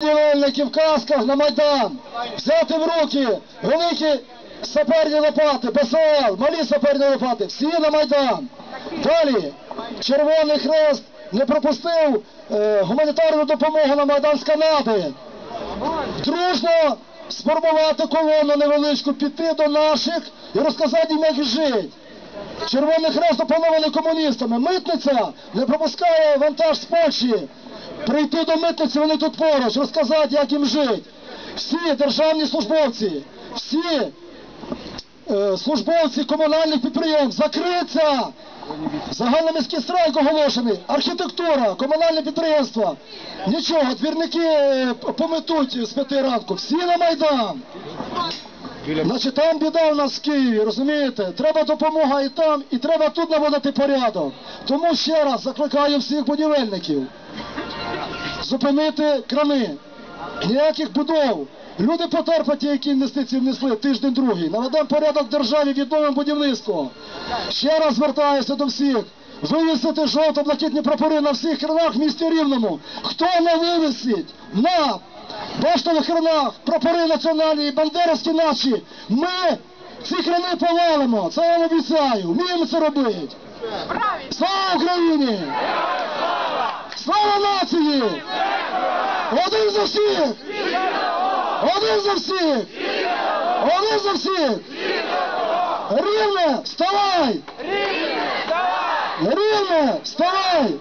будівельники в касках на Майдан, взяти в руки великі саперні лопати, БСЛ, малі саперні лопати, всі на Майдан. Далі, Червоний Хрест не пропустив е, гуманітарну допомогу на Майдан з Канади. Дружно сформувати колону невеличку, піти до наших і розказати їм, як жити. Червоний Хрест опанований комуністами. Митниця не пропускає вантаж з Польщі. Прийти до митниці, вони тут поруч, розказати, як їм жити. Всі державні службовці, всі е, службовці комунальних підприємств, закриться! Загальноміський страйк оголошений, архітектура, комунальне підприємства. Нічого, двірники е, пометуть з п'яти ранку. Всі на Майдан. Значить, там біда у нас в Києві, розумієте? Треба допомога і там, і треба тут наводити порядок. Тому ще раз закликаю всіх будівельників зупинити крани. Ніяких будов. Люди потерпаті, які інвестиції внесли тиждень другий. Наведемо порядок в державі, відновимо будівництво. Ще раз звертаюся до всіх. Вивісити жовто-блакитні прапори на всіх хренах в місті Рівному. Хто не вивісить? На баштових хренах прапори національні і бандерівські наші. Ми ці хрени повалимо. Це я обіцяю. Вміємо це робити. Слава Україні! Слава нації! Один за всіх! Один за всіх! Один за всіх! Рівне, вставай! Рівне, вставай!